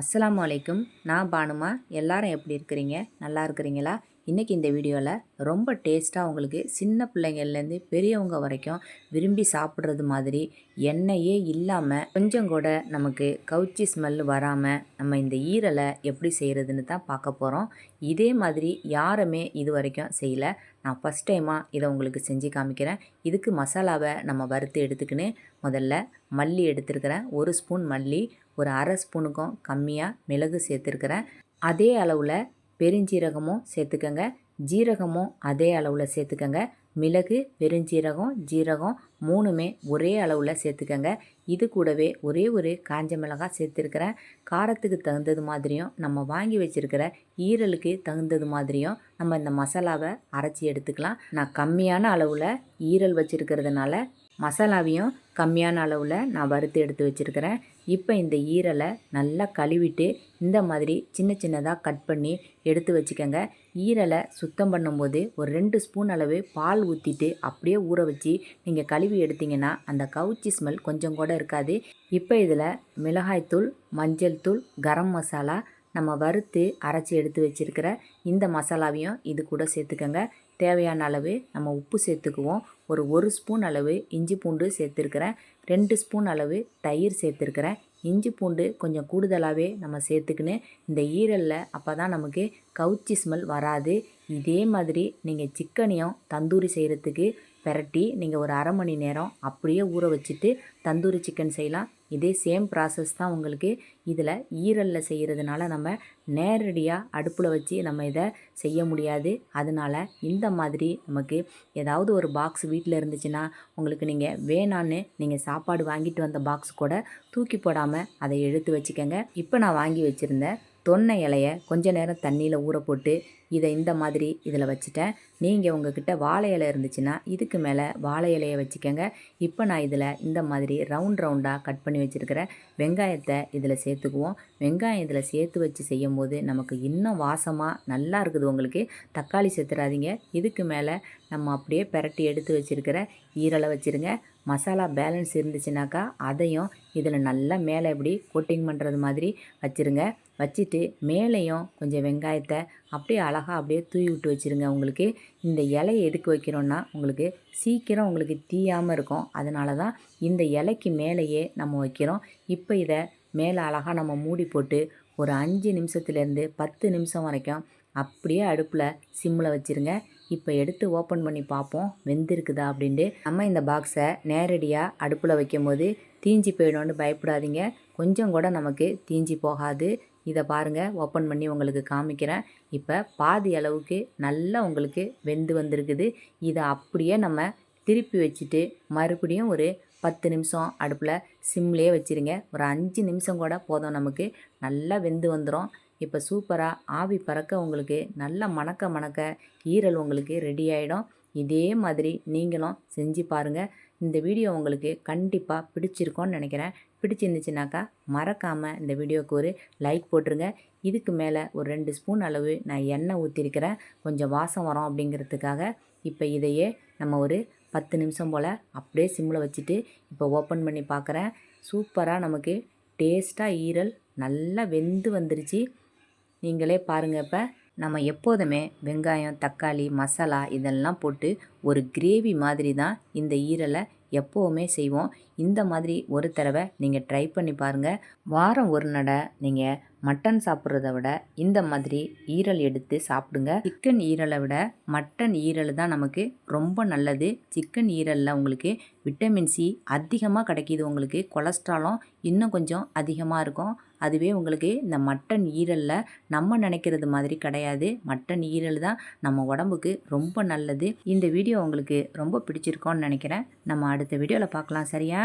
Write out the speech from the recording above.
அஸ்லாம் வலைக்கும் நான் பானுமா. எல்லாரும் எப்படி இருக்கிறீங்க? நல்லா இருக்கிறீங்களா? இன்றைக்கி இந்த வீடியோவில் ரொம்ப டேஸ்ட்டாக உங்களுக்கு சின்ன பிள்ளைங்கள்லேருந்து பெரியவங்க வரைக்கும் விரும்பி சாப்பிட்றது மாதிரி எண்ணெயே இல்லாமல் கொஞ்சம் கூட நமக்கு கவுச்சி ஸ்மெல் வராமல் நம்ம இந்த ஈரலை எப்படி செய்கிறதுன்னு தான் பார்க்க போகிறோம் இதே மாதிரி யாருமே இது வரைக்கும் செய்யலை. நான் ஃபஸ்ட் டைமாக இதை உங்களுக்கு செஞ்சு காமிக்கிறேன். இதுக்கு மசாலாவை நம்ம வறுத்து எடுத்துக்கின்னு முதல்ல மல்லி எடுத்துருக்கிறேன். ஒரு ஸ்பூன் மல்லி ஒரு அரை ஸ்பூனுக்கும் கம்மியாக மிளகு சேர்த்துருக்குறேன். அதே அளவில் பெருஞ்சீரகமும் சேர்த்துக்கோங்க. ஜீரகமும் அதே அளவில் சேர்த்துக்கோங்க. மிளகு பெருஞ்சீரகம் ஜீரகம் மூணுமே ஒரே அளவில் சேர்த்துக்கோங்க. இது கூடவே ஒரே ஒரு காஞ்ச மிளகாய் சேர்த்துருக்கிறேன். காரத்துக்கு தகுந்தது மாதிரியும் நம்ம வாங்கி வச்சுருக்கிற ஈரலுக்கு தகுந்தது மாதிரியும் நம்ம இந்த மசாலாவை அரைச்சி எடுத்துக்கலாம். நான் கம்மியான அளவில் ஈரல் வச்சுருக்கிறதுனால மசாலாவையும் கம்மியான அளவில் நான் வறுத்து எடுத்து வச்சுருக்கிறேன். இப்போ இந்த ஈரலை நல்லா கழுவிட்டு இந்த மாதிரி சின்ன சின்னதாக கட் பண்ணி எடுத்து வச்சுக்கோங்க. ஈரலை சுத்தம் பண்ணும்போது ஒரு ரெண்டு ஸ்பூன் அளவு பால் ஊற்றிட்டு அப்படியே ஊற வச்சு நீங்கள் கழுவி எடுத்திங்கன்னா அந்த கவுச்சி ஸ்மெல் கொஞ்சம் கூட இருக்காது. இப்போ இதில் மிளகாய்த்தூள் மஞ்சள் தூள் கரம் மசாலா நம்ம வறுத்து அரைச்சி எடுத்து வச்சுருக்கிற இந்த மசாலாவையும் இது கூட சேர்த்துக்கோங்க. தேவையான அளவு நம்ம உப்பு சேர்த்துக்குவோம். ஒரு ஒரு ஸ்பூன் அளவு இஞ்சி பூண்டு சேர்த்துருக்கிறேன். ரெண்டு ஸ்பூன் அளவு தயிர் சேர்த்துருக்கிறேன். இஞ்சி பூண்டு கொஞ்சம் கூடுதலாகவே நம்ம சேர்த்துக்கின்னு இந்த ஈரலில் அப்போ தான் நமக்கு கவுச்சி ஸ்மெல் வராது. இதே மாதிரி நீங்கள் சிக்கனையும் தந்தூரி செய்கிறதுக்கு பெரட்டி நீங்கள் ஒரு அரை மணி நேரம் அப்படியே ஊற வச்சுட்டு தந்தூரி சிக்கன் செய்யலாம். இதே சேம் ப்ராசஸ் தான் உங்களுக்கு இதில் ஈரலில் செய்கிறதுனால நம்ம நேரடியாக அடுப்பில் வச்சு நம்ம இதை செய்ய முடியாது. அதனால் இந்த மாதிரி நமக்கு ஏதாவது ஒரு பாக்ஸ் வீட்டில் இருந்துச்சுன்னா உங்களுக்கு நீங்கள் வேணான்னு நீங்கள் சாப்பாடு வாங்கிட்டு வந்த பாக்ஸ் கூட தூக்கி போடாமல் அதை எடுத்து வச்சுக்கோங்க. இப்போ நான் வாங்கி வச்சுருந்தேன் தொன்னை இலைய கொஞ்ச நேரம் தண்ணியில் ஊற போட்டு இதை இந்த மாதிரி இதில் வச்சுட்டேன். நீங்கள் உங்ககிட்ட வாழை இலை இருந்துச்சுன்னா இதுக்கு மேலே வாழை இலையை வச்சுக்கோங்க. இப்போ நான் இதில் இந்த மாதிரி ரவுண்ட் ரவுண்டாக கட் பண்ணி வச்சுருக்கிறேன் வெங்காயத்தை இதில் சேர்த்துக்குவோம். வெங்காயம் இதில் சேர்த்து வச்சு செய்யும் போது நமக்கு இன்னும் வாசமாக நல்லா இருக்குது உங்களுக்கு. தக்காளி சேர்த்துறாதீங்க இதுக்கு மேலே நம்ம அப்படியே பெரட்டி எடுத்து வச்சுருக்கிற ஈரலை வச்சுருங்க. மசாலா பேலன்ஸ் இருந்துச்சுனாக்கா அதையும் இதில் நல்லா மேலே இப்படி கோட்டிங் பண்ணுறது மாதிரி வச்சுருங்க. வச்சுட்டு மேலேயும் கொஞ்சம் வெங்காயத்தை அப்படியே அழகாக அப்படியே தூவி விட்டு வச்சுருங்க. உங்களுக்கு இந்த இலையை எதுக்கு வைக்கிறோன்னா உங்களுக்கு சீக்கிரம் உங்களுக்கு தீயாமல் இருக்கும். அதனால தான் இந்த இலைக்கு மேலேயே நம்ம வைக்கிறோம். இப்போ இதை மேலே அழகாக நம்ம மூடி போட்டு ஒரு அஞ்சு நிமிஷத்துலேருந்து பத்து நிமிஷம் வரைக்கும் அப்படியே அடுப்பில் சிம்மில் வச்சுருங்க. இப்போ எடுத்து ஓப்பன் பண்ணி பார்ப்போம். வெந்திருக்குதா அப்படின்ட்டு. நம்ம இந்த பாக்ஸை நேரடியாக அடுப்பில் வைக்கும் போது தீஞ்சி போயிடும்னு பயப்படாதீங்க. கொஞ்சம் கூட நமக்கு தீஞ்சி போகாது. இதை பாருங்கள் ஓப்பன் பண்ணி உங்களுக்கு காமிக்கிறேன். இப்போ பாதி அளவுக்கு நல்லா உங்களுக்கு வெந்து வந்திருக்குது. இதை அப்படியே நம்ம திருப்பி வச்சுட்டு மறுபடியும் ஒரு பத்து நிமிஷம் அடுப்பில் சிம்லேயே வச்சுருங்க. ஒரு அஞ்சு நிமிஷம் கூட போதும் நமக்கு. நல்லா வெந்து வந்துடும் இப்போ சூப்பராக ஆவி பறக்க உங்களுக்கு நல்லா மணக்க மணக்க ஈரல் உங்களுக்கு ரெடி ஆகிடும் இதே மாதிரி நீங்களும் செஞ்சு பாருங்கள் இந்த வீடியோ உங்களுக்கு கண்டிப்பாக பிடிச்சிருக்கோன்னு நினைக்கிறேன். பிடிச்சிருந்துச்சுனாக்கா மறக்காமல் இந்த வீடியோவுக்கு ஒரு லைக் போட்டுருங்க. இதுக்கு மேலே ஒரு ரெண்டு ஸ்பூன் அளவு நான் எண்ணெய் ஊற்றிருக்கிறேன் கொஞ்சம் வாசம் வரும் அப்படிங்கிறதுக்காக இப்போ இதையே நம்ம ஒரு பத்து நிமிஷம் போல் அப்படியே சிம்மில் வச்சுட்டு இப்போ ஓப்பன் பண்ணி பார்க்குறேன் சூப்பராக நமக்கு டேஸ்ட்டாக ஈரல் நல்லா வெந்து வந்துருச்சு. நீங்களே பாருங்கள் இப்போ. நம்ம எப்போதுமே வெங்காயம் தக்காளி மசாலா இதெல்லாம் போட்டு ஒரு கிரேவி மாதிரி தான் இந்த ஈரலை எப்போவுமே செய்வோம். இந்த மாதிரி ஒரு தடவை நீங்கள் ட்ரை பண்ணி பாருங்கள் வாரம் ஒரு நடை நீங்கள் மட்டன் சாப்பிட்றத விட இந்த மாதிரி ஈரல் எடுத்து சாப்பிடுங்க. சிக்கன் ஈரலை விட மட்டன் ஈரல் தான் நமக்கு ரொம்ப நல்லது. சிக்கன் ஈரலில் உங்களுக்கு விட்டமின் சி அதிகமாக கிடைக்கிது. உங்களுக்கு கொலஸ்ட்ராலும் இன்னும் கொஞ்சம் அதிகமாக இருக்கும். அதுவே உங்களுக்கு இந்த மட்டன் ஈரலில் நம்ம நினைக்கிறது மாதிரி கிடையாது. மட்டன் ஈரல் தான் நம்ம உடம்புக்கு ரொம்ப நல்லது. இந்த வீடியோ உங்களுக்கு ரொம்ப பிடிச்சிருக்கோன்னு நினைக்கிறேன். நம்ம அடுத்த வீடியோவில் பார்க்கலாம். சரியா?